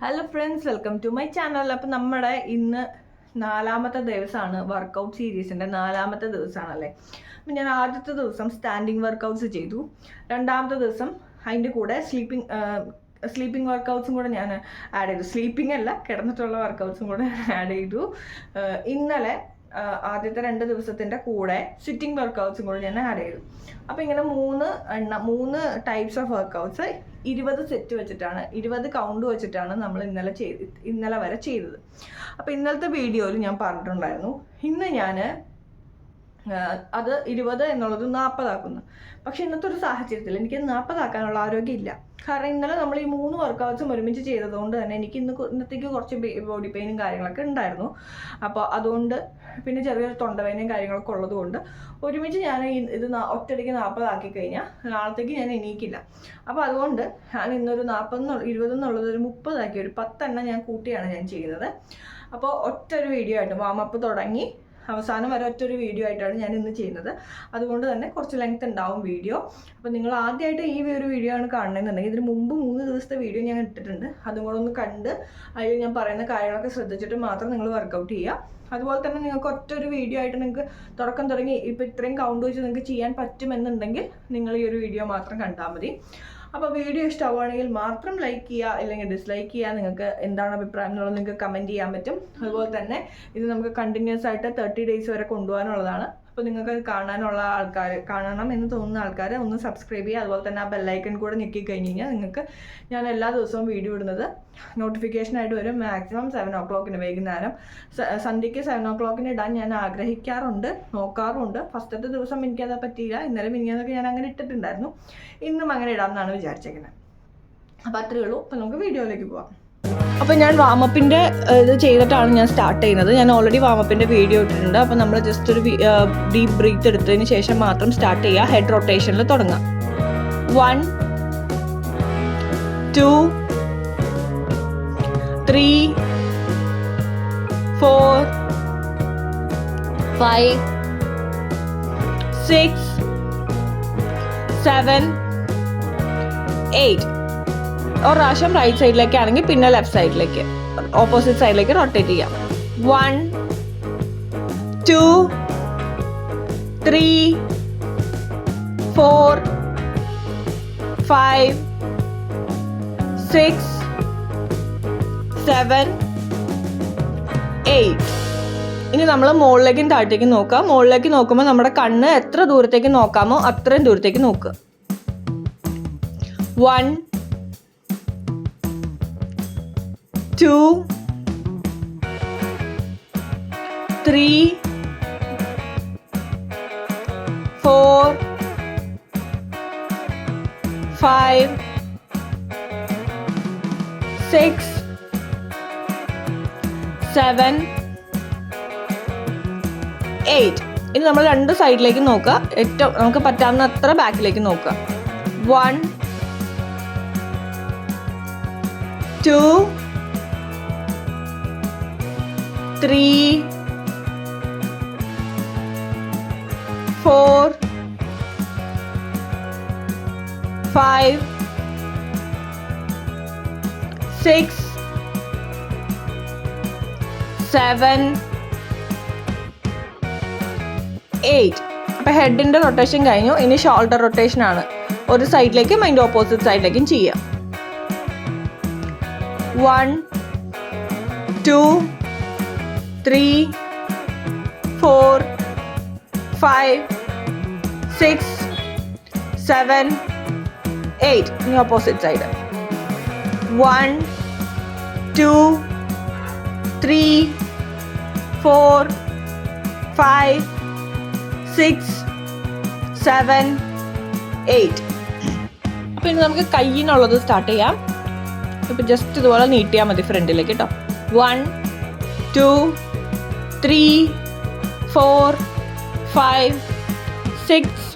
Hello friends welcome to my channel അപ്പം നമ്മുടെ ഇന്ന് നാലാമത്തെ ദിവസമാണ് വർക്കൗട്ട് സീരീസിന്റെ നാലാമത്തെ ദിവസമാണല്ലേ? അപ്പം ഞാൻ ആദ്യത്തെ ദിവസം സ്റ്റാൻഡിങ് വർക്കൗട്ട്സ് ചെയ്തു. രണ്ടാമത്തെ ദിവസം അതിന്റെ കൂടെ സ്ലീപ്പിംഗ് സ്ലീപ്പിംഗ് വർക്കൗട്ട്സും കൂടെ ഞാൻ ആഡ് ചെയ്തു. സ്ലീപ്പിംഗ് അല്ല കിടന്നിട്ടുള്ള വർക്കൗട്ട്സും കൂടെ ആഡ് ചെയ്തു. ഇന്നലെ ആദ്യത്തെ രണ്ട് ദിവസത്തിന്റെ കൂടെ സിറ്റിംഗ് വർക്കൗട്ട്സും കൂടെ ഞാൻ ആഡ് ചെയ്തു. അപ്പോൾ ഇങ്ങനെ മൂന്ന് എണ്ണ മൂന്ന് ടൈപ്സ് ഓഫ് വർക്കൗട്ട്സ് ഇരുപത് സെറ്റ് വെച്ചിട്ടാണ് ഇരുപത് കൗണ്ട് വെച്ചിട്ടാണ് നമ്മൾ ഇന്നലെ ചെയ്ത് ഇന്നലെ വരെ ചെയ്തത്. അപ്പോൾ ഇന്നലത്തെ വീഡിയോയിൽ ഞാൻ പറഞ്ഞിട്ടുണ്ടായിരുന്നു ഇന്ന് ഞാൻ അത് ഇരുപത് എന്നുള്ളത് നാൽപ്പതാക്കുന്നു പക്ഷെ ഇന്നത്തെ ഒരു സാഹചര്യത്തിൽ എനിക്ക് നാൽപ്പതാക്കാനുള്ള ആരോഗ്യമില്ല. കാരണം ഇന്നലെ നമ്മൾ ഈ മൂന്ന് വർക്കൗട്ട്സും ഒരുമിച്ച് ചെയ്തതുകൊണ്ട് തന്നെ എനിക്ക് ഇന്ന് ഇന്നത്തേക്ക് കുറച്ച് ബോഡി പെയിനും കാര്യങ്ങളൊക്കെ ഉണ്ടായിരുന്നു. അപ്പോൾ അതുകൊണ്ട് പിന്നെ ചെറിയൊരു തൊണ്ടവേനയും കാര്യങ്ങളൊക്കെ ഉള്ളതുകൊണ്ട് ഒരുമിച്ച് ഞാൻ ഇത് ഒറ്റയടിക്ക് നാൽപ്പതാക്കി കഴിഞ്ഞാൽ നാളത്തേക്ക് ഞാൻ എണീക്കില്ല. അപ്പോൾ അതുകൊണ്ട് ഞാൻ ഇന്നൊരു നാൽപ്പത് ഇരുപത് എന്നുള്ളത് ഒരു മുപ്പതാക്കി ഒരു പത്തെണ്ണം ഞാൻ കൂട്ടിയാണ് ഞാൻ ചെയ്യുന്നത്. അപ്പോൾ ഒറ്റ ഒരു വീഡിയോ ആയിട്ട് വാമപ്പ് തുടങ്ങി. അവസാനം വരെ ഒറ്റ ഒരു വീഡിയോ ആയിട്ടാണ് ഞാൻ ഇന്ന് ചെയ്യുന്നത്. അതുകൊണ്ട് തന്നെ കുറച്ച് ലെങ്ത് ഉണ്ടാവും വീഡിയോ അപ്പോൾ നിങ്ങൾ ആദ്യമായിട്ട് ഈ ഒരു വീഡിയോ ആണ് കാണണമെന്നുണ്ടെങ്കിൽ ഇതിന് മുമ്പ് മൂന്ന് ദിവസത്തെ വീഡിയോ ഞാൻ ഇട്ടിട്ടുണ്ട്. അതും കൂടെ ഒന്ന് കണ്ട് അതിൽ ഞാൻ പറയുന്ന കാര്യങ്ങളൊക്കെ ശ്രദ്ധിച്ചിട്ട് മാത്രം നിങ്ങൾ വർക്കൗട്ട് ചെയ്യുക. അതുപോലെ തന്നെ നിങ്ങൾക്ക് ഒറ്റ ഒരു വീഡിയോ ആയിട്ട് നിങ്ങൾക്ക് തുടക്കം തുടങ്ങി ഇപ്പോൾ ഇത്രയും കൗണ്ട് വെച്ച് നിങ്ങൾക്ക് ചെയ്യാൻ പറ്റുമെന്നുണ്ടെങ്കിൽ നിങ്ങൾ ഈ ഒരു വീഡിയോ മാത്രം കണ്ടാൽ മതി. അപ്പോൾ വീഡിയോ ഇഷ്ടമാവുകയാണെങ്കിൽ മാത്രം ലൈക്ക് ചെയ്യുക അല്ലെങ്കിൽ ഡിസ്ലൈക്ക് ചെയ്യുക. നിങ്ങൾക്ക് എന്താണ് അഭിപ്രായം എന്നുള്ളത് നിങ്ങൾക്ക് കമന്റ് ചെയ്യാൻ പറ്റും. അതുപോലെ തന്നെ ഇത് നമുക്ക് കണ്ടിന്യൂസ് ആയിട്ട് തേർട്ടി ഡേയ്സ് വരെ കൊണ്ടുപോകാനുള്ളതാണ്. അപ്പോൾ നിങ്ങൾക്ക് കാണാനുള്ള ആൾക്കാർ കാണണം എന്ന് തോന്നുന്ന ആൾക്കാർ ഒന്ന് സബ്സ്ക്രൈബ് ചെയ്യുക. അതുപോലെ തന്നെ ആ ബെല്ലൈക്കൺ കൂടെ ഞെക്കി കഴിഞ്ഞ് കഴിഞ്ഞാൽ നിങ്ങൾക്ക് ഞാൻ എല്ലാ ദിവസവും വീഡിയോ ഇടുന്നത് നോട്ടിഫിക്കേഷൻ ആയിട്ട് വരും. മാക്സിമം സെവൻ ഓ ക്ലോക്കിന് വൈകുന്നേരം. സന്ധ്യയ്ക്ക് സെവൻ ഓ ക്ലോക്കിന് ഇടാൻ ഞാൻ ആഗ്രഹിക്കാറുണ്ട് നോക്കാറുണ്ട്. ഫസ്റ്റത്തെ ദിവസം എനിക്കത് പറ്റിയില്ല. ഇന്നലെ മിനിഞ്ഞാന്നൊക്കെ ഞാൻ അങ്ങനെ ഇട്ടിട്ടുണ്ടായിരുന്നു. ഇന്നും അങ്ങനെ ഇടാമെന്നാണ് വിചാരിച്ചേക്കുന്നത് അപ്പോൾ അത്രയേ ഉള്ളൂ. അപ്പോൾ നമുക്ക് വീഡിയോയിലേക്ക് പോവാം. അപ്പോൾ ഞാൻ വാമപ്പിന്റെ ഇത് ചെയ്തിട്ടാണ് ഞാൻ സ്റ്റാർട്ട് ചെയ്യുന്നത്. ഞാൻ ഓൾറെഡി വാമപ്പിന്റെ വീഡിയോ ഇട്ടിട്ടുണ്ട്. അപ്പോൾ നമ്മൾ ജസ്റ്റ് ഒരു ഡീപ് ബ്രീത്ത് എടുത്തതിന് ശേഷം മാത്രം സ്റ്റാർട്ട് ചെയ്യുക ഹെഡ് റൊട്ടേഷനിൽ തുടങ്ങാം. One two three four five six seven eight ഒരു പ്രാവശ്യം റൈറ്റ് സൈഡിലേക്ക് ആണെങ്കിൽ പിന്നെ ലെഫ്റ്റ് സൈഡിലേക്ക് ഓപ്പോസിറ്റ് സൈഡിലേക്ക് റൊട്ടേറ്റ് ചെയ്യാം. One two three four five six seven eight ഇനി നമ്മൾ മുകളിലേക്കും താഴത്തേക്കും നോക്കുക മുകളിലേക്ക് നോക്കുമ്പോൾ നമ്മുടെ കണ്ണ് എത്ര ദൂരത്തേക്ക് നോക്കാമോ അത്രയും ദൂരത്തേക്ക് നോക്കുക one two, three, four, five, six, seven, eight. ഇനി നമ്മൾ രണ്ട് സൈഡിലേക്ക് നോക്കുക ഏറ്റവും നമുക്ക് പറ്റാവുന്ന അത്ര ബാക്കിലേക്ക് നോക്കുക one two three, four, five, six, seven, eight. അപ്പോൾ ഹെഡിന്റെ റൊട്ടേഷൻ കഴിഞ്ഞു. ഇനി ഷോൾഡർ റൊട്ടേഷൻ ആണ്. ഒരു സൈഡിലേക്കും അതിന്റെ ഓപ്പോസിറ്റ് സൈഡിലേക്കും ചെയ്യാം one two three, four, five, six, seven, eight. In the opposite side. One, two, three, four, five, six, seven, eight. അപ്പോൾ ഇനി നമുക്ക് കയ്യിനുള്ളത് സ്റ്റാർട്ട് ചെയ്യാം ഇപ്പം ജസ്റ്റ് ഇതുപോലെ നീട്ടിയാൽ മതി ഫ്രണ്ടിലേക്ക് കേട്ടോ one two three four five six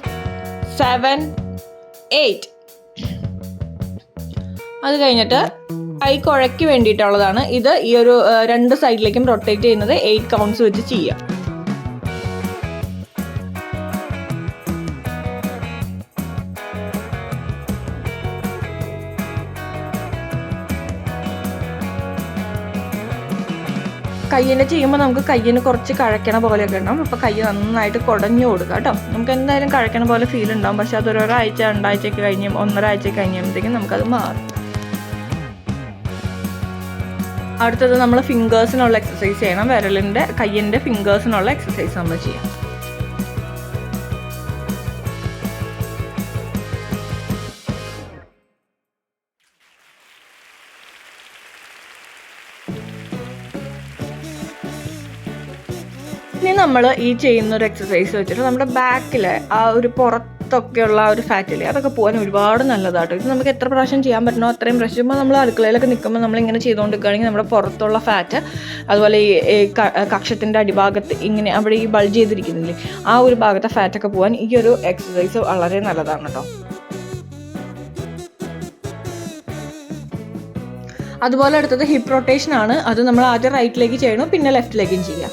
seven eight. അത് കഴിഞ്ഞിട്ട് കൈ കുഴയ്ക്ക് വേണ്ടിയിട്ടുള്ളതാണ് ഇത്. ഈ ഒരു രണ്ട് സൈഡിലേക്കും റൊട്ടേറ്റ് ചെയ്യുന്നത് എയ്റ്റ് കൗണ്ട്സ് വെച്ച് ചെയ്യാം കയ്യിന്റെ ചെയ്യുമ്പോൾ നമുക്ക് കയ്യിന് കുറച്ച് കഴക്കണ പോലെയൊക്കെ ഉണ്ടാവും. അപ്പോൾ കൈ നന്നായിട്ട് കുടഞ്ഞു കൊടുക്കുക കേട്ടോ. നമുക്ക് എന്തായാലും കഴക്കണ പോലെ ഫീൽ ഉണ്ടാവും. പക്ഷെ അത് ഒരാഴ്ച രണ്ടാഴ്ചയൊക്കെ കഴിഞ്ഞ് ഒന്നരാഴ്ച കഴിയുമ്പോഴത്തേക്കും നമുക്കത് മാറും. അടുത്തത് നമ്മൾ ഫിംഗേഴ്സിനുള്ള എക്സസൈസ് ചെയ്യണം. വിരലിന്റെ കയ്യിന്റെ ഫിംഗേഴ്സിനുള്ള എക്സസൈസ് നമ്മൾ ചെയ്യാം ഇനി നമ്മൾ ഈ ചെയ്യുന്ന ഒരു എക്സസൈസ് വെച്ചിട്ട് നമ്മുടെ ബാക്കിലെ ആ ഒരു പുറത്തൊക്കെയുള്ള ആ ഒരു ഫാറ്റില്ലേ അതൊക്കെ പോകാൻ ഒരുപാട് നല്ലതാട്ടോ. ഇത് നമുക്ക് എത്ര പ്രാവശ്യം ചെയ്യാൻ പറ്റണോ അത്രയും പ്രാവശ്യം ഇപ്പോൾ നമ്മൾ അടുക്കളയിലൊക്കെ നിൽക്കുമ്പോൾ നമ്മൾ ഇങ്ങനെ ചെയ്തുകൊണ്ടിരിക്കുകയാണെങ്കിൽ നമ്മുടെ പുറത്തുള്ള ഫാറ്റ് അതുപോലെ ഈ കക്ഷത്തിന്റെ അടിഭാഗത്ത് ഇങ്ങനെ അവിടെ ഈ ബൾജ് ചെയ്തിരിക്കുന്നില്ലേ ആ ഒരു ഭാഗത്തെ ഫാറ്റൊക്കെ പോകാൻ ഈ ഒരു എക്സസൈസ് വളരെ നല്ലതാണ് കേട്ടോ അതുപോലെ അടുത്തത് ഹിപ്പ് റൊട്ടേഷൻ ആണ്. അത് നമ്മൾ ആദ്യം റൈറ്റിലേക്ക് ചെയ്യണം പിന്നെ ലെഫ്റ്റിലേക്കും ചെയ്യാം.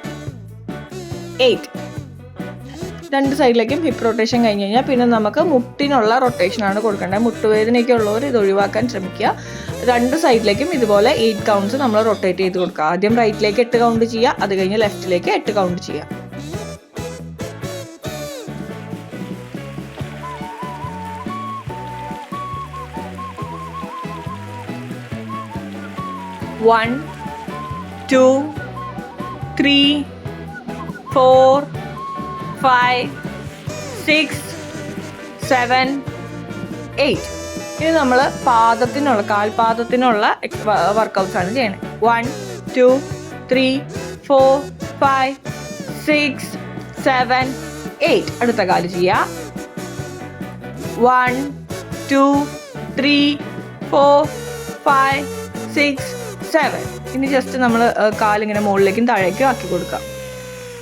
Eight. രണ്ട് സൈഡിലേക്കും ഹിപ്പ് റൊട്ടേഷൻ കഴിഞ്ഞ് കഴിഞ്ഞാൽ പിന്നെ നമുക്ക് മുട്ടിനുള്ള റൊട്ടേഷനാണ് കൊടുക്കേണ്ടത്. മുട്ടുവേദനയൊക്കെ ഉള്ളവർ ഇത് ഒഴിവാക്കാൻ ശ്രമിക്കുക. രണ്ട് സൈഡിലേക്കും ഇതുപോലെ എയ്റ്റ് കൗണ്ട്സ് നമ്മൾ റൊട്ടേറ്റ് ചെയ്ത് കൊടുക്കുക. ആദ്യം റൈറ്റിലേക്ക് എട്ട് കൗണ്ട് ചെയ്യുക. അത് കഴിഞ്ഞ് ലെഫ്റ്റിലേക്ക് എട്ട് കൗണ്ട് ചെയ്യുക. One two three four five six seven eight ഇനി നമ്മൾ പാദത്തിനുള്ള കാൽപാദത്തിനുള്ള വർക്കൗട്ട്സ് ആണ് ചെയ്യണത് one two three four five six seven eight അടുത്ത കാൽ ചെയ്യുക one two three four five six seven ഇനി ജസ്റ്റ് നമ്മൾ കാലിങ്ങനെ മുകളിലേക്കും താഴേക്കും ആക്കി കൊടുക്കാം.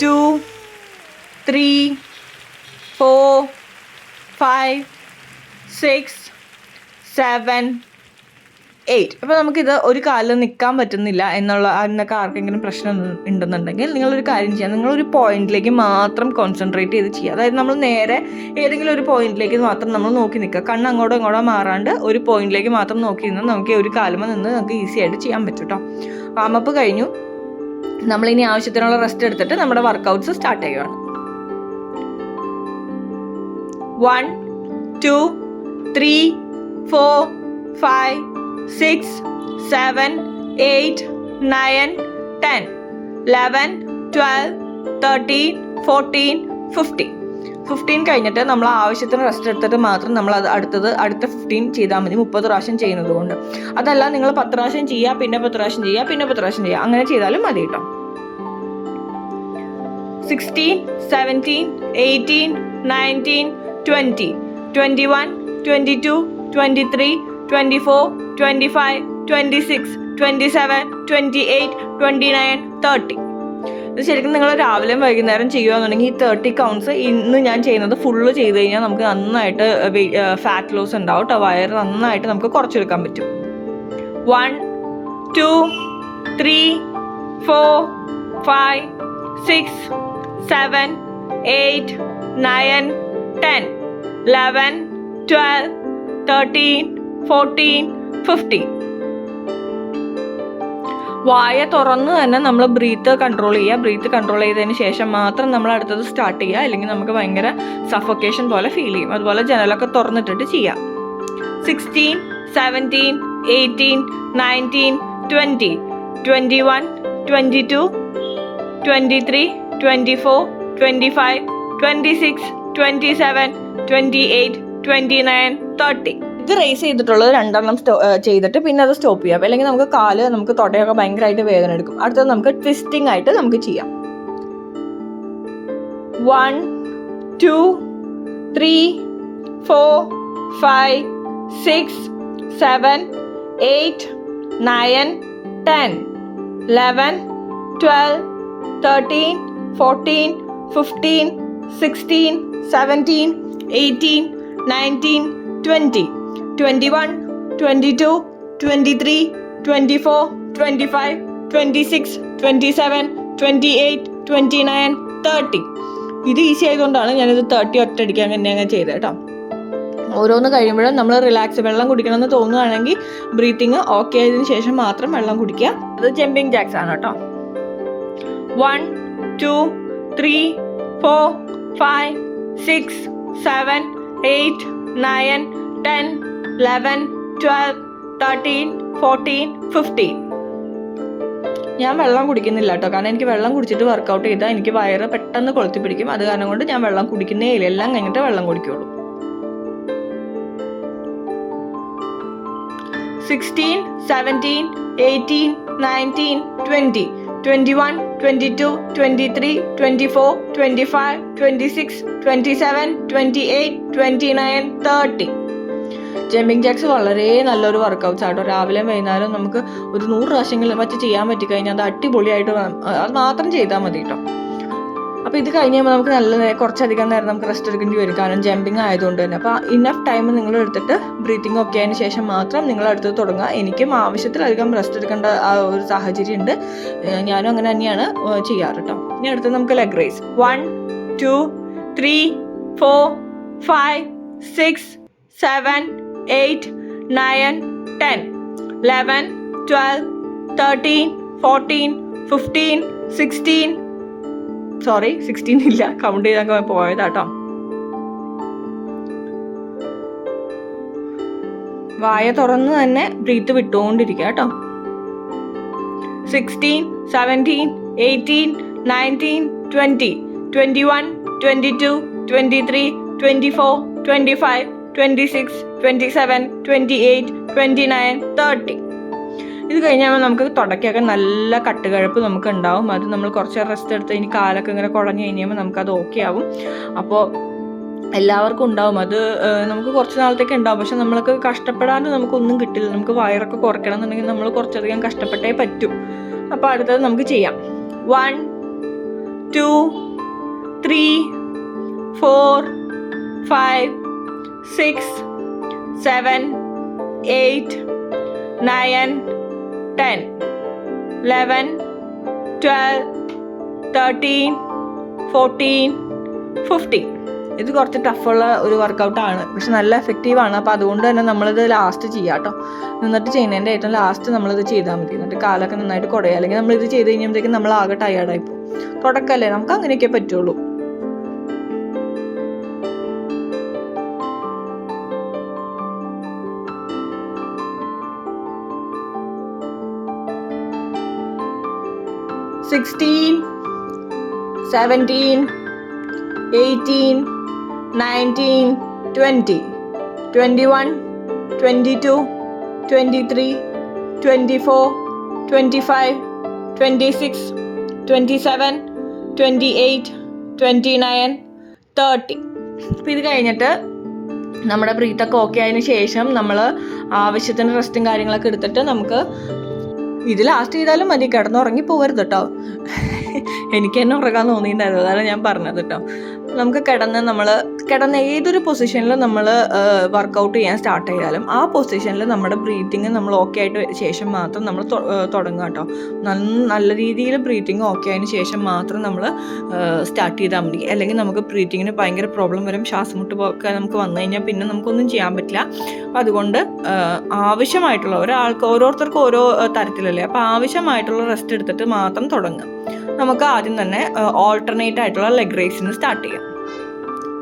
Two three four five six seven eight. അപ്പോൾ നമുക്കിത് ഒരു കാലിൽ നിൽക്കാൻ പറ്റുന്നില്ല എന്നുള്ള അതിനൊക്കെ ആർക്കെങ്കിലും പ്രശ്നം ഉണ്ടെന്നുണ്ടെങ്കിൽ നിങ്ങളൊരു കാര്യം ചെയ്യുക നിങ്ങളൊരു പോയിന്റിലേക്ക് മാത്രം കോൺസെൻട്രേറ്റ് ചെയ്ത് ചെയ്യുക. അതായത് നമ്മൾ നേരെ ഏതെങ്കിലും ഒരു പോയിന്റിലേക്ക് മാത്രം നമ്മൾ നോക്കി നിൽക്കുക. കണ്ണ് അങ്ങോട്ടും ഇങ്ങോട്ടോ മാറാണ്ട് ഒരു പോയിന്റിലേക്ക് മാത്രം നോക്കി നിന്ന് നമുക്ക് ഒരു കാലുമ നിന്ന് നമുക്ക് ഈസി ആയിട്ട് ചെയ്യാൻ പറ്റും കേട്ടോ വാമപ്പ് കഴിഞ്ഞു. നമ്മളിനി ആവശ്യത്തിനുള്ള റെസ്റ്റ് എടുത്തിട്ട് നമ്മുടെ വർക്കൗട്ട്സ് സ്റ്റാർട്ട് ചെയ്യുകയാണ് one two three four five six seven eight nine ten eleven twelve thirteen fourteen fifteen fifteen കഴിഞ്ഞിട്ട് നമ്മൾ ആവശ്യത്തിന് റെസ്റ്റ് എടുത്തിട്ട് മാത്രം നമ്മൾ അത് അടുത്തത് അടുത്ത ഫിഫ്റ്റീൻ ചെയ്താൽ മതി. മുപ്പത് പ്രാവശ്യം ചെയ്യുന്നത് കൊണ്ട്. അതല്ല നിങ്ങൾ പത്ത് പ്രാവശ്യം ചെയ്യുക പിന്നെ പത്ത് പ്രാവശ്യം ചെയ്യുക പിന്നെ പത്ത് പ്രാവശ്യം ചെയ്യുക. അങ്ങനെ ചെയ്താലും മതി കേട്ടോ sixteen seventeen eighteen nineteen twenty twenty one twenty two twenty three twenty four twenty five twenty six twenty seven twenty eight twenty nine thirty ഇത് ശരിക്കും നിങ്ങൾ രാവിലെയും വൈകുന്നേരം ചെയ്യുകയാണെന്നുണ്ടെങ്കിൽ ഈ തേർട്ടി കൗണ്ട്സ് ഇന്ന് ഞാൻ ചെയ്യുന്നത് ഫുള്ള് ചെയ്ത് കഴിഞ്ഞാൽ നമുക്ക് നന്നായിട്ട് ഫാറ്റ് ലോസ് ഉണ്ടാവും കേട്ടോ വയറ് നന്നായിട്ട് നമുക്ക് കുറച്ചെടുക്കാൻ പറ്റും. One two three four five six seven eight nine ten eleven twelve thirteen fourteen fifteen വായ തുറന്ന് തന്നെ നമ്മൾ ബ്രീത്ത് കൺട്രോൾ ചെയ്യുക. ബ്രീത്ത് കൺട്രോൾ ചെയ്തതിന് ശേഷം മാത്രം നമ്മൾ അടുത്തത് സ്റ്റാർട്ട് ചെയ്യുക. അല്ലെങ്കിൽ നമുക്ക് ഭയങ്കര സഫൊക്കേഷൻ പോലെ ഫീൽ ചെയ്യും. അതുപോലെ ജനലൊക്കെ തുറന്നിട്ടിട്ട് ചെയ്യാം. Sixteen seventeen eighteen nineteen twenty twenty one twenty two twenty three twenty four twenty five twenty six twenty seven twenty eight twenty nine thirty ഇത് റേസ് ചെയ്തിട്ടുള്ളത് രണ്ടെണ്ണം സ്റ്റോ ചെയ്തിട്ട് പിന്നെ അത് സ്റ്റോപ്പ് ചെയ്യാം. അല്ലെങ്കിൽ നമുക്ക് കാൽ നമുക്ക് തൊട്ടയൊക്കെ ഭയങ്കരമായിട്ട് വേദന എടുക്കും. അടുത്തത് നമുക്ക് ട്വിസ്റ്റിംഗ് ആയിട്ട് നമുക്ക് ചെയ്യാം. One two three four five six seven eight nine ten eleven twelve thirteen fourteen fifteen sixteen seventeen eighteen nineteen twenty twenty one twenty two twenty three twenty four twenty five twenty six twenty seven twenty eight twenty nine thirty ഇത് easy ആയതുകൊണ്ടാണ് ഞാനിത് thirty ഒറ്റയടിക്കാൻ തന്നെ അങ്ങനെ ചെയ്തത് കേട്ടോ. ഓരോന്ന് കഴിയുമ്പോഴും നമ്മൾ റിലാക്സ് വെള്ളം കുടിക്കണമെന്ന് തോന്നുകയാണെങ്കിൽ ബ്രീത്തിങ് ഓക്കെ ആയതിനു ശേഷം മാത്രം വെള്ളം കുടിക്കുക. അത് ജമ്പിങ് ജാക്സ് ആണ് കേട്ടോ. One two three four five six seven eight nine ten eleven twelve thirteen fourteen fifteen ഞാൻ വെള്ളം കുടിക്കുന്നില്ല കേട്ടോ. കാരണം എനിക്ക് വെള്ളം കുടിച്ചിട്ട് വർക്കൗട്ട് ചെയ്താൽ എനിക്ക് വയറ് പെട്ടെന്ന് കൊളുത്തി പിടിക്കും. അത് കാരണം കൊണ്ട് ഞാൻ വെള്ളം കുടിക്കുന്നേ ഇല്ല. എല്ലാം കഴിഞ്ഞിട്ട് വെള്ളം കുടിക്കുള്ളൂ. Sixteen seventeen eighteen nineteen twenty twenty one twenty two twenty three twenty four twenty five twenty six twenty seven twenty eight twenty nine thirty jumping jacks വളരെ നല്ലൊരു വർക്കൗട്ട്സ് ആട്ടോ. രാവിലെ വൈകുന്നേരം നമുക്ക് ഒരു നൂറ് പ്രാവശ്യങ്ങളിൽ മറ്റ് ചെയ്യാൻ പറ്റിക്കഴിഞ്ഞാൽ അത് അടിപൊളിയായിട്ട് അത് മാത്രം ചെയ്താൽ മതി കേട്ടോ അപ്പോൾ ഇത് കഴിഞ്ഞ് കഴിയുമ്പോൾ നമുക്ക് നല്ല കുറച്ചധികം നേരം നമുക്ക് റെസ്റ്റ് എടുക്കേണ്ടി വരും. കാരണം ജമ്പിങ് ആയതുകൊണ്ട് തന്നെ. അപ്പോൾ ഇന്നഫ് ടൈം നിങ്ങൾ എടുത്തിട്ട് ബ്രീത്തിങ് ഒക്കെ ആയതിനു ശേഷം മാത്രം നിങ്ങൾ എടുത്ത് തുടങ്ങുക. എനിക്കും ആവശ്യത്തിലധികം റെസ്റ്റ് എടുക്കേണ്ട ആ ഒരു സാഹചര്യം ഉണ്ട്. ഞാനും അങ്ങനെ തന്നെയാണ് ചെയ്യാറ് കേട്ടോ ഇനി അടുത്ത് നമുക്ക് leg raise one two three four five six seven eight nine ten eleven twelve thirteen fourteen fifteen sixteen. Sorry sixteen ഇല്ല. കൗണ്ട് ചെയ്തൊക്കെ പോയതാട്ടോ. വായ തുറന്ന് തന്നെ ബ്രീത്ത് വിട്ടുകൊണ്ടിരിക്കുക കേട്ടോ. Sixteen seventeen eighteen nineteen twenty twenty one twenty two twenty three twenty four twenty five. Twenty six twenty seven twenty eight twenty nine thirty ഇത് കഴിഞ്ഞാൽ നമുക്ക് തുടക്കൊക്കെ നല്ല കട്ടുകഴപ്പ് നമുക്ക് ഉണ്ടാവും അത് നമ്മൾ കുറച്ച് റെസ്റ്റ് എടുത്ത് ഇനി കാലൊക്കെ ഇങ്ങനെ കുഴഞ്ഞു കഴിഞ്ഞാൽ നമുക്കത് ഓക്കെ ആവും. അപ്പോൾ എല്ലാവർക്കും ഉണ്ടാവും. അത് നമുക്ക് കുറച്ച് നാളത്തേക്ക് ഉണ്ടാവും. പക്ഷെ നമ്മൾക്ക് കഷ്ടപ്പെടാണ്ട് നമുക്കൊന്നും കിട്ടില്ല. നമുക്ക് വയറൊക്കെ കുറയ്ക്കണം എന്നുണ്ടെങ്കിൽ നമ്മൾ കുറച്ചധികം കഷ്ടപ്പെട്ടേ പറ്റൂ. അപ്പോൾ അടുത്തത് നമുക്ക് ചെയ്യാം. One two three four five six seven eight nine ten. Eleven twelve thirteen fourteen fifteen. ഇത് കുറച്ച് ടഫുള്ള ഒരു വർക്കൗട്ടാണ്. പക്ഷെ നല്ല എഫക്റ്റീവാണ്. അപ്പോൾ അതുകൊണ്ട് തന്നെ നമ്മളിത് ലാസ്റ്റ് ചെയ്യാം കേട്ടോ. നിന്നിട്ട് ചെയ്യുന്നതിന്റെ ഏറ്റവും ലാസ്റ്റ് നമ്മളിത് ചെയ്താൽ മതി. എന്നിട്ട് കാലൊക്കെ നന്നായിട്ട് കുടയുക. അല്ലെങ്കിൽ നമ്മളിത് ചെയ്ത് കഴിയുമ്പോഴത്തേക്കും നമ്മൾ ആകെ ടയേർഡായി പോകും. തുടക്കമല്ലേ? നമുക്ക് അങ്ങനെയൊക്കെ പറ്റുള്ളൂ. Sixteen seventeen eighteen nineteen twenty twenty one twenty two twenty three twenty four twenty five twenty six twenty seven twenty eight twenty nine thirty അപ്പോൾ ഇത് കഴിഞ്ഞിട്ട് നമ്മുടെ ബ്രീത്തൊക്കെ ഓക്കെ ആയതിനു ശേഷം നമ്മൾ ആവശ്യത്തിന് റെസ്റ്റും കാര്യങ്ങളൊക്കെ എടുത്തിട്ട് നമുക്ക് ഇത് ലാസ്റ്റ് ചെയ്താലും മതി കിടന്നുറങ്ങി പോകരുത് കേട്ടോ എനിക്ക് തന്നെ ഉറങ്ങാൻ തോന്നിയിട്ടുണ്ടായിരുന്നു അതാണ് ഞാൻ പറഞ്ഞത് കേട്ടോ നമുക്ക് കിടന്ന് നമ്മൾ കിടന്ന ഏതൊരു പൊസിഷനിലും നമ്മൾ വർക്കൗട്ട് ചെയ്യാൻ സ്റ്റാർട്ട് ചെയ്താലും ആ പൊസിഷനിൽ നമ്മുടെ ബ്രീത്തിങ് നമ്മൾ ഓക്കെ ആയിട്ട് ശേഷം മാത്രം നമ്മൾ തുടങ്ങുക കേട്ടോ നല്ല നല്ല രീതിയിൽ ബ്രീത്തിങ് ഓക്കെ ആയതിനു ശേഷം മാത്രം നമ്മൾ സ്റ്റാർട്ട് ചെയ്താൽ മതി. അല്ലെങ്കിൽ നമുക്ക് ബ്രീത്തിങ്ങിന് ഭയങ്കര പ്രോബ്ലം വരും. ശ്വാസമുട്ട് ഒക്കെ നമുക്ക് വന്നു കഴിഞ്ഞാൽ പിന്നെ നമുക്കൊന്നും ചെയ്യാൻ പറ്റില്ല. അപ്പോൾ അതുകൊണ്ട് ആവശ്യമായിട്ടുള്ള ഒരാൾക്ക് ഓരോരുത്തർക്കും ഓരോ തരത്തിലല്ലേ? അപ്പോൾ ആവശ്യമായിട്ടുള്ള റെസ്റ്റ് എടുത്തിട്ട് മാത്രം തുടങ്ങുക. നമുക്ക് ആദ്യം തന്നെ ഓൾട്ടർനേറ്റ് ആയിട്ടുള്ള ലെഗ് റേസിന് സ്റ്റാർട്ട് ചെയ്യാം.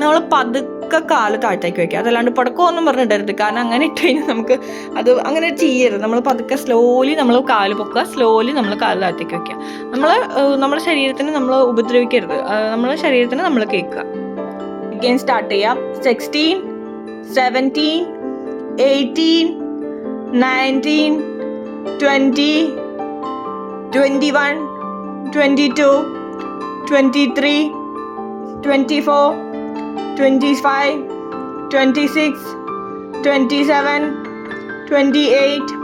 നമ്മൾ പതുക്കെ കാൽ താഴത്തേക്ക് വെക്കുക. അതല്ലാണ്ട് പടക്കമൊന്നും പറഞ്ഞിട്ടരുത് കാരണം അങ്ങനെ ഇട്ട് കഴിഞ്ഞാൽ നമുക്ക് അത് അങ്ങനെ ചെയ്യരുത്. നമ്മൾ പതുക്കെ സ്ലോലി നമ്മൾ കാൽ പൊക്കുക. സ്ലോലി നമ്മൾ കാൽ താഴത്തേക്ക് വെക്കുക. നമ്മൾ നമ്മുടെ ശരീരത്തിന് നമ്മൾ ഉപദ്രവിക്കരുത്. നമ്മളെ ശരീരത്തിന് നമ്മൾ കേൾക്കുക. അഗെയിൻ സ്റ്റാർട്ട് ചെയ്യാം. Sixteen seventeen eighteen nineteen twenty twenty one twenty two twenty three twenty four twenty five twenty six twenty seven twenty eight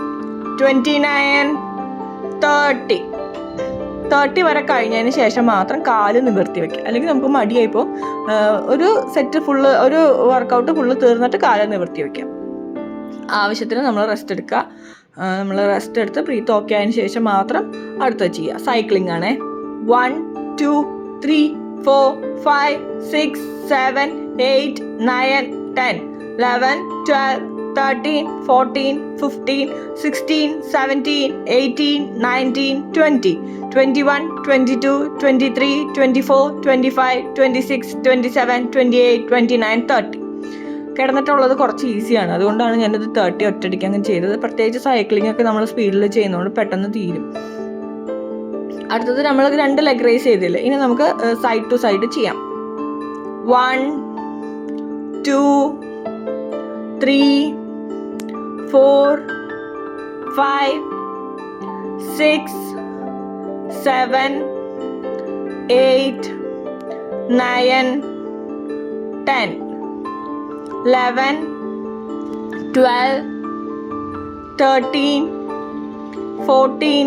twenty nine thirty thirty വരെ കഴിഞ്ഞതിന് ശേഷം മാത്രം കാൽ നിവർത്തി വെക്കുക. അല്ലെങ്കിൽ നമുക്ക് മടിയായിപ്പോൾ ഒരു സെറ്റ് ഫുള്ള് ഒരു വർക്കൗട്ട് ഫുള്ള് തീർന്നിട്ട് കാൽ നിവർത്തി വെക്കാം ആവശ്യത്തിന് നമ്മൾ റെസ്റ്റ് എടുക്കുക. നമ്മൾ റെസ്റ്റ് എടുത്ത് പ്രീ ഓക്കെ ആയതിനു ശേഷം മാത്രം അടുത്ത ചെയ്യുക. സൈക്ലിംഗ് ആണേ. One two three four five six seven eight nine ten eleven twelve thirteen fourteen fifteen sixteen seventeen eighteen nineteen twenty twenty one twenty two twenty three twenty four twenty five twenty six twenty seven twenty eight twenty nine thirty കിടന്നിട്ടുള്ളത് കുറച്ച് ഈസിയാണ് അതുകൊണ്ടാണ് ഞാനത് thirty ഒറ്റയടിക്ക് ചെയ്തത്. പ്രത്യേകിച്ച് cycling ഒക്കെ നമ്മൾ സ്പീഡിൽ ചെയ്യുന്നതുകൊണ്ട് പെട്ടെന്ന് തീരും. അടുത്തത് നമ്മൾ രണ്ട് ലെഗ് റേസ് ചെയ്തില്ലേ? ഇനി നമുക്ക് സൈഡ് ടു സൈഡ് ചെയ്യാം. One two three four five six seven eight nine ten eleven twelve thirteen fourteen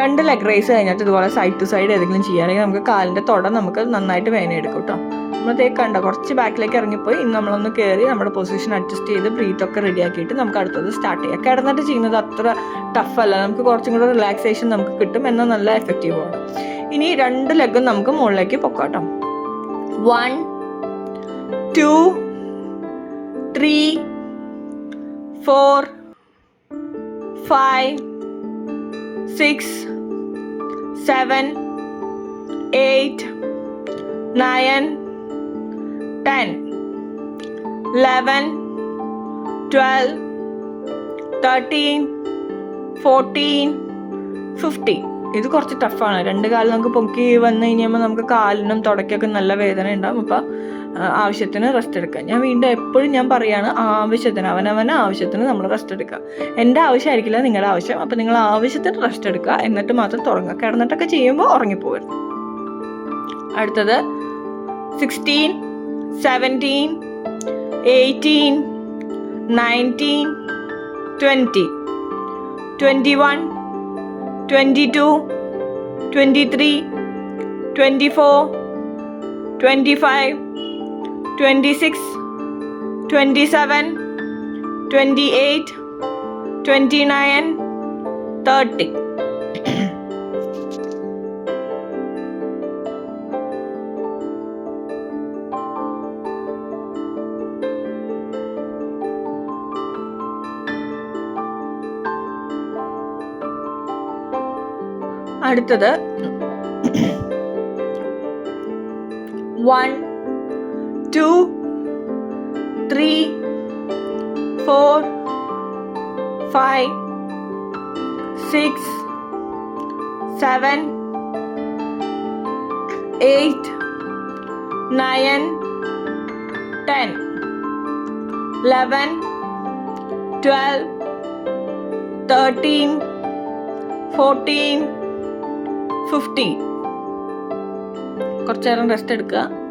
രണ്ട് ലെഗ് റൈസ് കഴിഞ്ഞിട്ട് ഇതുപോലെ സൈഡ് ടു സൈഡ് ഏതെങ്കിലും ചെയ്യുകയാണെങ്കിൽ നമുക്ക് കാലിന്റെ തുട നമുക്ക് നന്നായിട്ട് വേന എടുക്കും കേട്ടോ നമ്മളതേക്ക് കണ്ട കുറച്ച് ബാക്കിലേക്ക് ഇറങ്ങിപ്പോയി. ഇന്ന് നമ്മളൊന്ന് കയറി നമ്മുടെ പൊസിഷൻ അഡ്ജസ്റ്റ് ചെയ്ത് ബ്രീത്ത് ഒക്കെ റെഡി ആക്കിയിട്ട് നമുക്ക് അടുത്തത് സ്റ്റാർട്ട് ചെയ്യാം. കിടന്നിട്ട് ചെയ്യുന്നത് അത്ര ടഫ് അല്ല. നമുക്ക് കുറച്ചും കൂടെ റിലാക്സേഷൻ നമുക്ക് കിട്ടും എന്നാൽ നല്ല എഫക്റ്റീവ് ആണ്. ഇനി രണ്ട് ലെഗും നമുക്ക് മുകളിലേക്ക് പൊക്കാട്ടോ one two three four five six seven eight nine ten eleven twelve thirteen fourteen fifteen ഇത് കുറച്ച് ടഫാണ് രണ്ട് കാലം നമുക്ക് പൊക്കി വന്നു കഴിഞ്ഞാൽ നമുക്ക് കാലിനും തുടക്കൊക്കെ നല്ല വേദന ഉണ്ടാകും അപ്പോൾ ആവശ്യത്തിന് റെസ്റ്റ് എടുക്കുക. ഞാൻ വീണ്ടും എപ്പോഴും ഞാൻ പറയാണ് ആവശ്യത്തിന്. അവനവന് ആവശ്യത്തിന് നമ്മൾ റെസ്റ്റ് എടുക്കുക. എന്റെ ആവശ്യമായിരിക്കില്ല നിങ്ങളുടെ ആവശ്യം. അപ്പോൾ നിങ്ങൾ ആവശ്യത്തിന് റെസ്റ്റ് എടുക്കുക. എന്നിട്ട് മാത്രം തുടങ്ങുക. കിടന്നിട്ടൊക്കെ ചെയ്യുമ്പോൾ ഉറങ്ങിപ്പോകരുത് അടുത്തത് sixteen seventeen eighteen nineteen twenty twenty one twenty two twenty three twenty four twenty five twenty six twenty seven twenty eight twenty nine thirty അടുത്തത്. One two three four five six seven eight nine ten eleven twelve thirteen fourteen fifteen കുറച്ച് നേരം rest എടുക്കുക.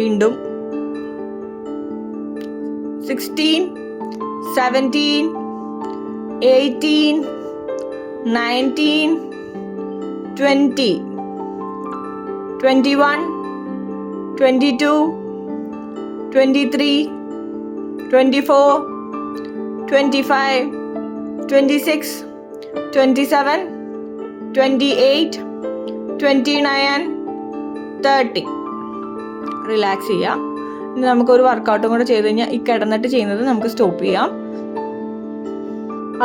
വീണ്ടും. Sixteen seventeen eighteen nineteen twenty twenty one twenty two twenty three twenty four twenty five twenty six twenty seven twenty eight twenty nine thirty relax ചെയ്യാം. ഇനി നമുക്ക് ഒരു വർക്കൗട്ടും കൂടെ ചെയ്ത് കഴിഞ്ഞാൽ ഈ കിടന്നിട്ട് ചെയ്യുന്നത് നമുക്ക് സ്റ്റോപ്പ് ചെയ്യാം.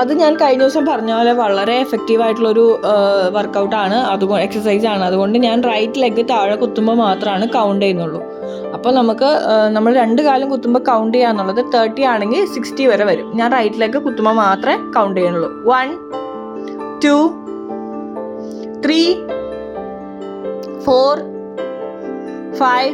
അത് ഞാൻ കഴിഞ്ഞ ദിവസം പറഞ്ഞ പോലെ വളരെ എഫക്റ്റീവ് ആയിട്ടുള്ളൊരു വർക്കൗട്ടാണ് അതുകൊണ്ട് എക്സസൈസ് ആണ്. അതുകൊണ്ട് ഞാൻ റൈറ്റ് ലെഗ് താഴെ കുത്തുമ്പോൾ മാത്രമാണ് കൗണ്ട് ചെയ്യുന്നുള്ളൂ. അപ്പോൾ നമുക്ക് നമ്മൾ രണ്ട് കാലം കുത്തുമ്പോൾ കൗണ്ട് ചെയ്യാന്നുള്ളത് തേർട്ടി ആണെങ്കിൽ സിക്സ്റ്റി വരെ വരും. ഞാൻ റൈറ്റ് ലെഗ് കുത്തുമ്പോൾ മാത്രമേ കൗണ്ട് ചെയ്യുന്നുള്ളൂ. One two three four five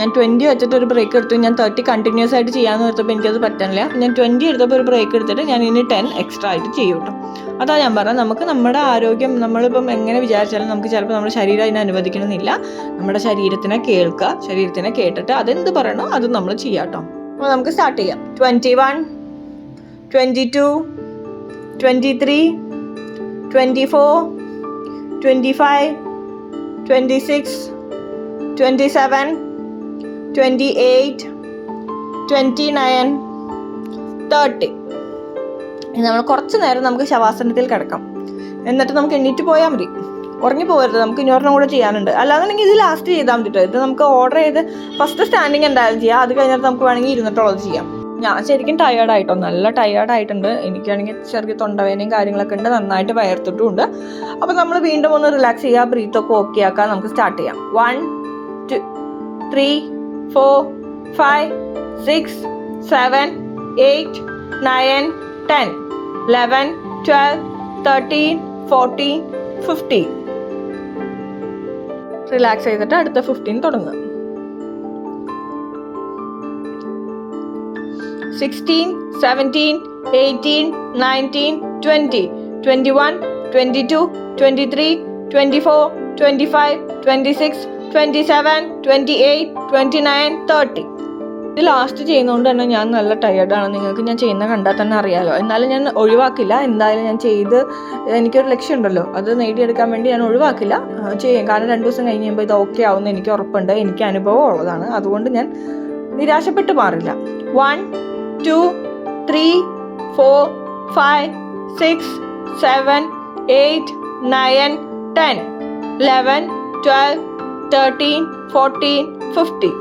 ഞാൻ ട്വന്റി വെച്ചിട്ട് ഒരു ബ്രേക്ക് എടുത്തു. ഞാൻ തേർട്ടി കണ്ടിന്യൂസ് ആയിട്ട് ചെയ്യാമെന്ന് ഓർത്തപ്പോൾ എനിക്കത് പറ്റാനില്ല ഞാൻ ട്വന്റി എടുത്തപ്പോൾ ഒരു ബ്രേക്ക് എടുത്തിട്ട് ഞാൻ ഇനി ടെൻ എക്സ്ട്രാ ആയിട്ട് ചെയ്യും കേട്ടോ അതാ ഞാൻ പറഞ്ഞത് നമുക്ക് നമ്മുടെ ആരോഗ്യം നമ്മളിപ്പം എങ്ങനെ വിചാരിച്ചാലും നമുക്ക് ചിലപ്പോൾ നമ്മുടെ ശരീരം അതിനെ അനുവദിക്കണമെന്നില്ല. നമ്മുടെ ശരീരത്തിനെ കേൾക്കുക ശരീരത്തിനെ കേട്ടിട്ട് അതെന്ത് പറയണോ അത് നമ്മൾ ചെയ്യാം കേട്ടോ അപ്പോൾ നമുക്ക് സ്റ്റാർട്ട് ചെയ്യാം. Twenty one twenty two twenty three twenty four twenty five twenty six twenty seven twenty eight twenty nine thirty നമ്മൾ കുറച്ച് നേരം നമുക്ക് ശവാസനത്തിൽ കിടക്കാം. എന്നിട്ട് നമുക്ക് എണ്ണീറ്റ് പോയാൽ മതി. ഉറങ്ങി പോകരുത്. നമുക്ക് ഇനി ഒരെണ്ണം കൂടെ ചെയ്യാനുണ്ട്. അല്ലാന്നുണ്ടെങ്കിൽ ഇത് ലാസ്റ്റ് ചെയ്താൽ മതി കേട്ടോ ഇത് നമുക്ക് ഓർഡർ ചെയ്ത് ഫസ്റ്റ് സ്റ്റാൻഡിങ് എന്തായാലും ചെയ്യാം അത് കഴിഞ്ഞിട്ട് നമുക്ക് വേണമെങ്കിൽ ഇരുന്നിട്ടുള്ളത് ചെയ്യാം. ഞാൻ ശരിക്കും ടയേർഡ് ആയിട്ടോ. നല്ല ടയേർഡ് ആയിട്ടുണ്ട്. എനിക്കാണെങ്കിൽ ചെറിയ തൊണ്ടവേനയും കാര്യങ്ങളൊക്കെ ഉണ്ട്. നന്നായിട്ട് വയർത്തിട്ടുമുണ്ട്. അപ്പോൾ നമ്മൾ വീണ്ടും ഒന്ന് റിലാക്സ് ചെയ്യുക. ബ്രീത്തൊക്കെ ഓക്കെ ആക്കാൻ നമുക്ക് സ്റ്റാർട്ട് ചെയ്യാം. One two three four five six seven eight nine ten eleven twelve thirteen fourteen fifteen relax ചെയ്തിട്ട് അടുത്ത ഫിഫ്റ്റീൻ തുടങ്ങുക sixteen seventeen eighteen nineteen twenty twenty one twenty two twenty three twenty four twenty five twenty six twenty seven twenty eight twenty nine thirty ഇത് last ചെയ്യുന്നതുകൊണ്ട് തന്നെ ഞാൻ നല്ല ടയേർഡാണ് നിങ്ങൾക്ക് ഞാൻ ചെയ്യുന്ന കണ്ടാൽ തന്നെ അറിയാമല്ലോ എന്നാലും ഞാൻ ഒഴിവാക്കില്ല. എന്തായാലും ഞാൻ ചെയ്ത് എനിക്കൊരു ലക്ഷ്യമുണ്ടല്ലോ അത് നേടിയെടുക്കാൻ വേണ്ടി ഞാൻ ഒഴിവാക്കില്ല. ചെയ്യും. കാരണം രണ്ട് ദിവസം കഴിഞ്ഞ് കഴിയുമ്പോൾ ഇത് ഓക്കെ ആവുമെന്ന് എനിക്ക് ഉറപ്പുണ്ട്. എനിക്ക് അനുഭവം ഉള്ളതാണ്. അതുകൊണ്ട് ഞാൻ നിരാശപ്പെട്ട് മാറില്ല. One two three four five six seven eight nine ten eleven twelve 13, 14, 15.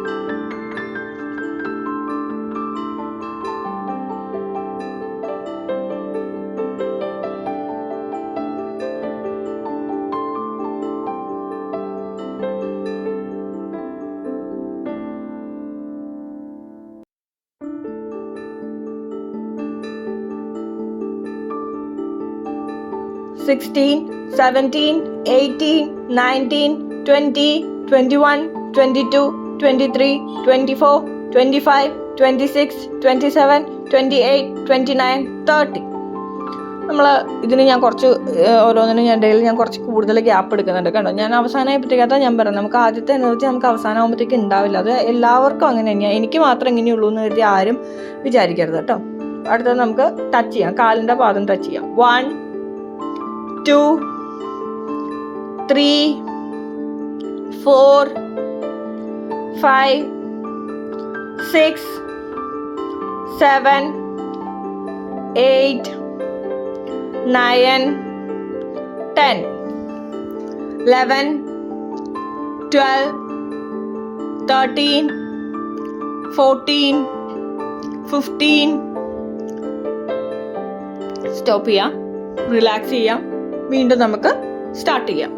Sixteen, seventeen, eighteen, nineteen, twenty, twenty one twenty two twenty three twenty four twenty five twenty six twenty seven twenty eight twenty nine thirty നമ്മൾ ഇതിന് ഞാൻ കുറച്ച് ഓരോന്നിനും ഞാൻ daily ഞാൻ കുറച്ച് കൂടുതൽ gap എടുക്കുന്നുണ്ട് കേട്ടോ. ഞാൻ അവസാനമായി അതാ ഞാൻ പറയാം നമുക്ക് ആദ്യത്തെ എനർജി നമുക്ക് അവസാനമാകുമ്പോഴത്തേക്ക് ഉണ്ടാവില്ല. അത് എല്ലാവർക്കും അങ്ങനെ തന്നെയാണ് എനിക്ക് മാത്രം ഇങ്ങനെയുള്ളൂ എന്ന് കരുതി ആരും വിചാരിക്കരുത് കേട്ടോ. അടുത്തത് നമുക്ക് ടച്ച് ചെയ്യാം. കാലിന്റെ പാദം ടച്ച് ചെയ്യാം. One two three four five six seven eight nine ten eleven twelve thirteen fourteen fifteen stop ചെയ്യാം റിലാക്സ് ചെയ്യാം വീണ്ടും നമുക്ക് സ്റ്റാർട്ട് ചെയ്യാം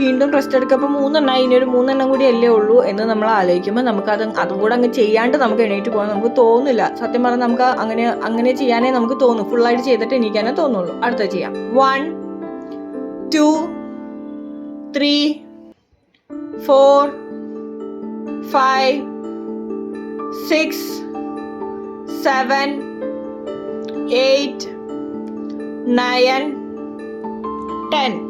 വീണ്ടും റെസ്റ്റ് എടുക്കുമ്പോൾ മൂന്നെണ്ണം ഇനി ഒരു മൂന്നെണ്ണം കൂടി അല്ലേ ഉള്ളൂ എന്ന് നമ്മൾ ആലോചിക്കുമ്പോൾ നമുക്കത് അതും കൂടെ അങ്ങ് ചെയ്യാണ്ട് നമുക്ക് എണീറ്റ് പോകാൻ നമുക്ക് തോന്നില്ല. സത്യം പറഞ്ഞാൽ നമുക്ക് അങ്ങനെ അങ്ങനെ ചെയ്യാനേ നമുക്ക് തോന്നും. ഫുള്ളായിട്ട് ചെയ്തിട്ട് എണീക്കാനേ തോന്നുള്ളൂ. അടുത്ത ചെയ്യാം. One two three four five six seven eight nine ten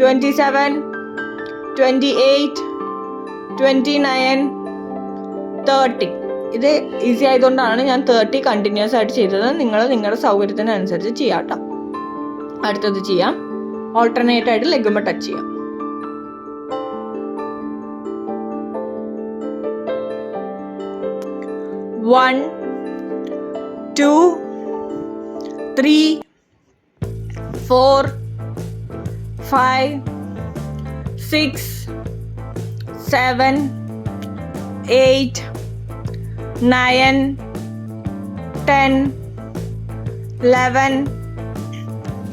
twenty seven twenty eight twenty nine thirty ഇത് ഈസി ആയതുകൊണ്ടാണ് ഞാൻ തേർട്ടി കണ്ടിന്യൂസ് ആയിട്ട് ചെയ്തത്. നിങ്ങൾ നിങ്ങളുടെ സൗകര്യത്തിനനുസരിച്ച് ചെയ്യാം കേട്ടോ അടുത്തത് ചെയ്യാം. ഓൾട്ടർനേറ്റ് ആയിട്ട് ലെഗുമ്പോൾ ടച്ച് ചെയ്യാം. One two three four five six seven eight nine ten eleven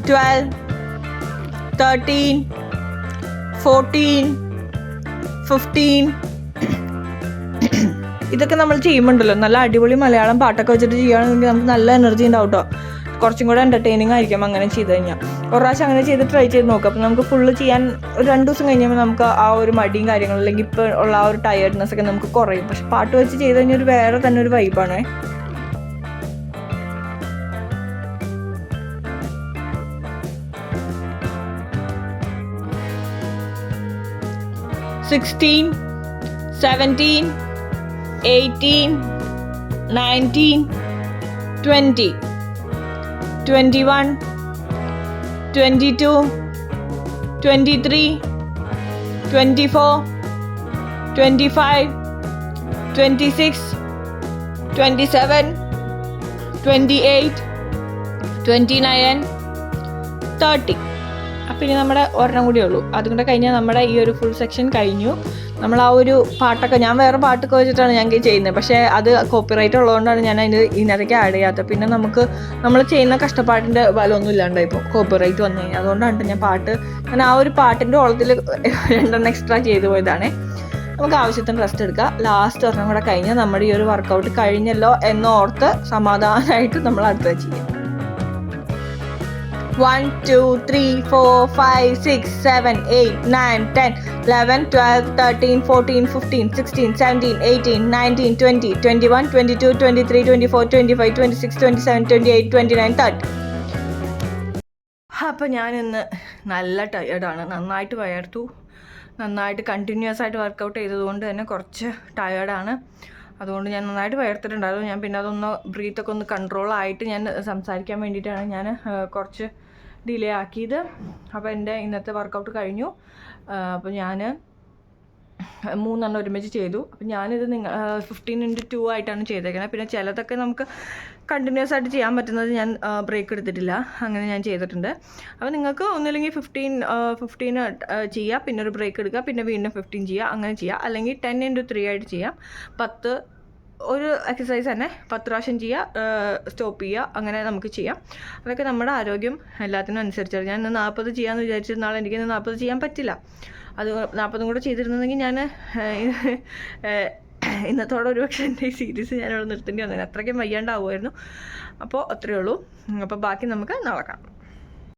twelve thirteen fourteen fifteen ഇതൊക്കെ നമ്മൾ ചെയ്യുമ്പോണ്ടല്ലോ. നല്ല അടിപൊളി മലയാളം പാട്ടൊക്കെ വെച്ചിട്ട് ചെയ്യുകയാണെങ്കിൽ നമുക്ക് നല്ല എനർജി ഉണ്ടാവും കേട്ടോ കുറച്ചും കൂടെ എന്റർടൈനിങ് ആയിരിക്കും അങ്ങനെ ചെയ്ത് കഴിഞ്ഞാൽ. ഒരു പ്രാവശ്യം അങ്ങനെ ചെയ്ത് ട്രൈ ചെയ്ത് നോക്കാം. അപ്പം നമുക്ക് ഫുള്ള് ചെയ്യാൻ ഒരു രണ്ട് ദിവസം കഴിഞ്ഞപ്പോൾ നമുക്ക് ആ ഒരു മടിയും കാര്യങ്ങളും അല്ലെങ്കിൽ ഇപ്പോൾ ഉള്ള ആ ഒരു ടയർഡ്നെസ് ഒക്കെ നമുക്ക് കുറയും. പക്ഷെ പാട്ട് വെച്ച് ചെയ്ത് കഴിഞ്ഞാൽ ഒരു വേറെ തന്നെ ഒരു വൈബാണേ sixteen seventeen eighteen nineteen twenty twenty one twenty two twenty three twenty four twenty nine thirty അപ്പം ഇനി നമ്മുടെ ഒരെണ്ണം കൂടിയേ ഉള്ളൂ. അതും കൂടെ കഴിഞ്ഞാൽ നമ്മുടെ ഈ ഒരു ഫുൾ സെക്ഷൻ കഴിഞ്ഞു. നമ്മൾ ആ ഒരു പാട്ടൊക്കെ ഞാൻ വേറെ പാട്ടൊക്കെ വെച്ചിട്ടാണ് ഞാൻ ചെയ്യുന്നത്. പക്ഷേ അത് കോപ്പിറൈറ്റ് ഉള്ളതുകൊണ്ടാണ് ഞാൻ അതിന് ഇതിനകത്തേക്ക് ആഡ് ചെയ്യാത്തത്. പിന്നെ നമുക്ക് നമ്മൾ ചെയ്യുന്ന കഷ്ടപ്പാടിന്റെ ബലമൊന്നും ഇല്ലാണ്ട് ഇപ്പോൾ കോപ്പിറൈറ്റ് വന്നു കഴിഞ്ഞാൽ. അതുകൊണ്ടാണ് ഞാൻ പാട്ട് ഞാൻ ആ ഒരു പാട്ടിന്റെ ഓളത്തിൽ രണ്ടെണ്ണം എക്സ്ട്രാ ചെയ്തു പോയതാണേ. നമുക്ക് ആവശ്യത്തിന് റെസ്റ്റ് എടുക്കാം. ലാസ്റ്റ് ഒരെണ്ണം കൂടെ കഴിഞ്ഞാൽ നമ്മുടെ ഈ ഒരു വർക്കൗട്ട് കഴിഞ്ഞല്ലോ എന്നോർത്ത് സമാധാനമായിട്ട് നമ്മൾ അടുത്ത ചെയ്യും. One two three four five six seven eight nine ten eleven twelve thirteen fourteen fifteen sixteen seventeen eighteen nineteen twenty twenty one twenty two twenty three twenty four twenty five twenty six twenty seven twenty eight twenty nine thirty അപ്പോൾ ഞാനിന്ന് നല്ല ടയേർഡാണ് നന്നായിട്ട് വയർത്തു. നന്നായിട്ട് continuous ആയിട്ട് workout ചെയ്തതുകൊണ്ട് തന്നെ കുറച്ച് ടയേർഡാണ് അതുകൊണ്ട് ഞാൻ നന്നായിട്ട് വയർത്തിട്ടുണ്ടായിരുന്നു. ഞാൻ പിന്നെ അതൊന്ന് ബ്രീത്തൊക്കെ ഒന്ന് കൺട്രോൾ ആയിട്ട് ഞാൻ സംസാരിക്കാൻ വേണ്ടിയിട്ടാണ് ഞാൻ കുറച്ച് ഡിലേ ആക്കിയത്. അപ്പോൾ എന്റെ ഇന്നത്തെ വർക്കൗട്ട് കഴിഞ്ഞു. അപ്പോൾ ഞാൻ മൂന്നെണ്ണം ഒരുമിച്ച് ചെയ്തു. അപ്പം ഞാനിത് നിങ്ങൾ ഫിഫ്റ്റീൻ ഇന്റു ടു ആയിട്ടാണ് ചെയ്തേക്കുന്നത്. പിന്നെ ചിലതൊക്കെ നമുക്ക് കണ്ടിന്യൂസ് ആയിട്ട് ചെയ്യാൻ പറ്റുന്നത് ഞാൻ ബ്രേക്ക് എടുത്തിട്ടില്ല. അങ്ങനെ ഞാൻ ചെയ്തിട്ടുണ്ട്. അപ്പോൾ നിങ്ങൾക്ക് ഒന്നില്ലെങ്കിൽ ഫിഫ്റ്റീൻ ഫിഫ്റ്റീൻ ചെയ്യുക പിന്നെ ഒരു ബ്രേക്ക് എടുക്കുക. പിന്നെ വീണ്ടും ഫിഫ്റ്റീൻ ചെയ്യുക. അങ്ങനെ ചെയ്യുക അല്ലെങ്കിൽ ടെൻ ഇന്റു ത്രീ ആയിട്ട് ചെയ്യാം. പത്ത് ഒരു എക്സസൈസ് തന്നെ. പത്ത് പ്രാവശ്യം ചെയ്യുക സ്റ്റോപ്പ് ചെയ്യുക അങ്ങനെ നമുക്ക് ചെയ്യാം. അതൊക്കെ നമ്മുടെ ആരോഗ്യം എല്ലാത്തിനും അനുസരിച്ചാണ്. ഞാൻ ഇന്ന് നാൽപ്പത് ചെയ്യാമെന്ന് വിചാരിച്ചിരുന്നാൾ എനിക്ക് ഇന്ന് നാൽപ്പത് ചെയ്യാൻ പറ്റില്ല. അത് നാൽപ്പതും കൂടെ ചെയ്തിരുന്നെങ്കിൽ ഞാൻ ഇന്നത്തോടെ ഒരു പക്ഷേ എന്റെ ഈ സീരീസ് ഞാനിവിടെ നിർത്തേണ്ടി വന്നേനെ. അത്രയ്ക്കും വയ്യാണ്ടാവുമായിരുന്നു. അപ്പോൾ അത്രയേ ഉള്ളൂ. അപ്പോൾ ബാക്കി നമുക്ക് നാളെ കാണാം.